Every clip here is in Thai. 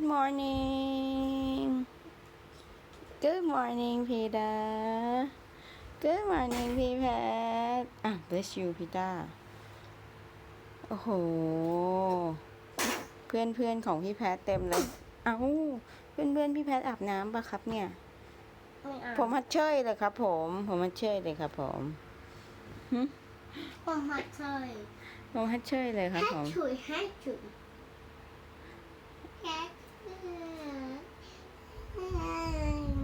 Good morning Good morning พีดา Good morning พี่แพทอะ bless you พีตาโอ้โห เพื่อนเพื่อนๆของพี่แพทเต็มเลย เอ้า เพื่อนเพื่อนๆพี่แพทอาบน้ำปะครับเนี่ย ไม่เอาผมฮัดเชยเลยครับ ผม ผมฮัดเชยเลยครับ ผมผมหัดเชยผมฮัดเชยเลยครับแฮผมฉุยแฮฉุยแฮ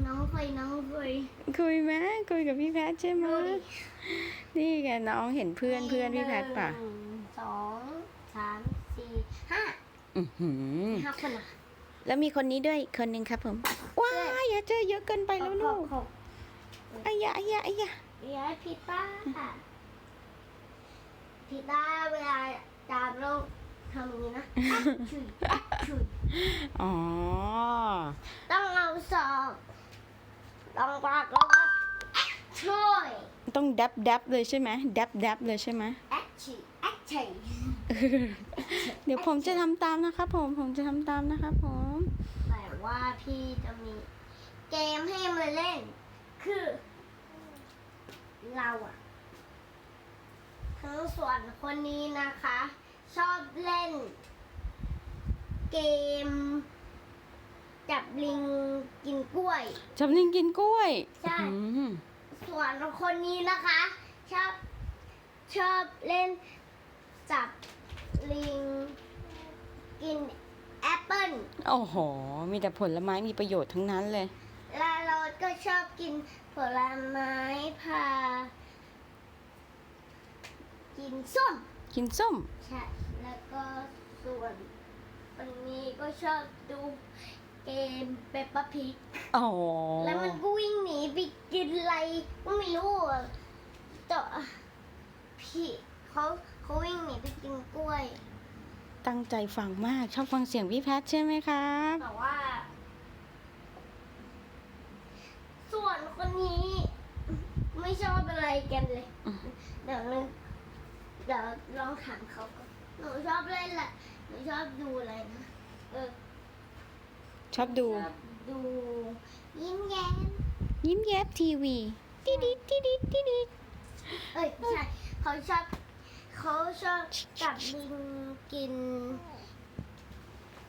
น้อง คุยน้องคุยคุยไหมคุยกับพี่แพทใช่ไหมดูดินี่ไงน้องเห็นเพื่อนเพื่อนพี่แพทปะหนึ่งสองสามสี่ห้าอือหือห้าคนอะแล้วมีคนนี้ด้วยอีกคนหนึ่งครับผมว้ายอย่าเจอเยอะเกินไปแล้วลูกหกอายะอายะอายะย้ายพิต้าพิต้าเวลาจามโลกทำอย่างนี้นะอะฉุยอะฉุยอ๋อต้องเอาศอก ลองกวาดแล้วก็ช่วยต้องดับดับเลยใช่ไหมดับดับเลยใช่ไหมแอคชี่แอคชี่เดี๋ยวผมจะทำตามนะครับผมผมจะทำตามนะครับผมแต่ว่าพี่จะมีเกมให้มาเล่น คือ เราอะทั้งส่วนคนนี้นะคะ ชอบเล่น เกมจับลิง กินกล้วยจำลิงกินกล้วยใช่ อืมส่วนคนนี้นะคะ ชอบชอบเล่นจับลิง กินแอปเปิ้ลโอ้โห มีแต่ผลไม้มีประโยชน์ทั้งนั้นเลยและเราก็ชอบกินผลไม้พา กินส้มกินส้ม ใช่แล้วก็ส่วนวันนี้ก็ชอบดู เกมเปปป p พิกอ๋อแล้วมันก็วิ่งหนีไปกินอะไรก็ไม่รู้อะแต่พี่เขาเขาวิ่งหนีไปกินกล้วย ตั้งใจฟังมาก ชอบฟังเสียงพี่แพทใช่ไหมครับ แต่ว่า ส่วนคนนี้ ไม่ชอบอะไรกันเลย อืม เดี๋ยวนึงเดี๋ยวลองถามเขาก่อนหนูชอบเล่นแหละหนูชอบดูอะไรนะ เออ ชอบดูชอบดู ยิ้มแย้มยิ้มแย้มทีวีติดิดติดิดติดิดเอ้ยไม่ใช่เขาชอบเขาชอบจับลิงกิน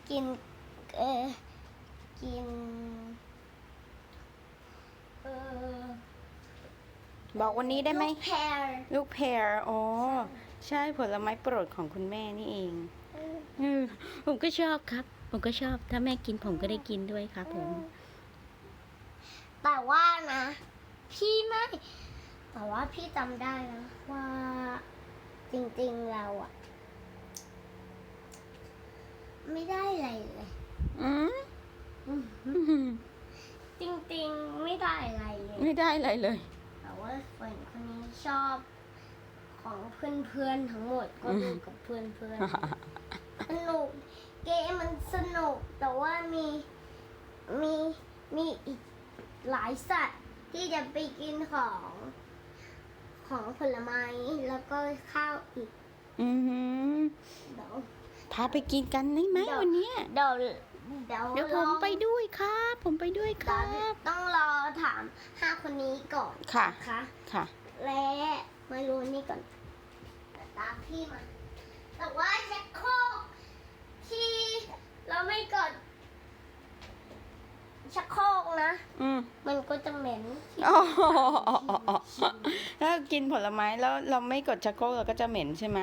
กินเออกินเออบอกวันนี้ได้ไหมลูกแพรลูกแพรอ๋อใช่ผลไม้โปรดของคุณแม่นี่เองเออเออผมก็ชอบครับ ผมก็ชอบ ถ้าแม่กินผมก็ได้กินด้วยครับผม แต่ว่านะ พี่ไม่ แต่ว่าพี่จำได้นะว่าจริงๆเราอะไม่ได้อะไรเลยอืมอืมจริงๆไม่ได้อะไรเลยไม่ได้อะไรเลย แต่ว่าฝนคนนี้ชอบของเพื่อนๆทั้งหมดก็ดูกับเพื่อนๆสนุกเกมมันสนุกแต่ว่า มีมีมีอีกหลายสัตว์ที่จะไปกินของของผลไม้แล้วก็ข้าวอีกอือหือเดี๋ยวพาไปกินกันได้ไหมเดี๋ยววันเนี้ยเดี๋ยวเดี๋ยวเดี๋ยวผมลองไปด้วยครับ ผมไปด้วยคเดี๋รัยวบต้องรอถามห้าคนนี้ก่อนค่ะนะคะค่ะ และมารู้นี่ก่อนตามพี่มาแต่ว่าชักโครกที่เราไม่กดชักโครกนะ อืม มันก็ จะเหม็นอ๋อถ้ากินผลไม้แล้วเราไม่กดชักโครกเราก็จะเหม็นใช่ไหม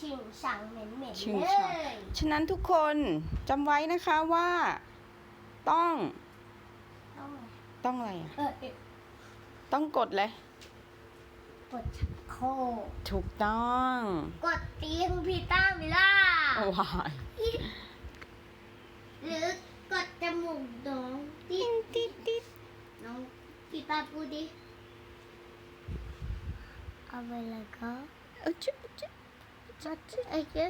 ชิงช่างเหม็นเหม็นชิงเลช่างยฉะนั้นทุกคนจำไว้นะคะว่า ต้องต้องต้องอะไรอะเออเออต้องกดเลย กดชักโครกถูกต้องกดเตียงพีต้ามิล่าว้ายหรือกดจมูกน้องที่ติดติดน้อง พีต้าพูดดิเอาไปแล้วก็เออจ๊ะจ๊ะจัดไอ้เจ้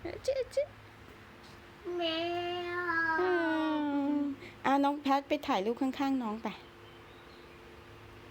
เออจ๊ะจ๊ะแมวอืมอ่าน้องแพทไปถ่ายรูปข้างๆน้องไป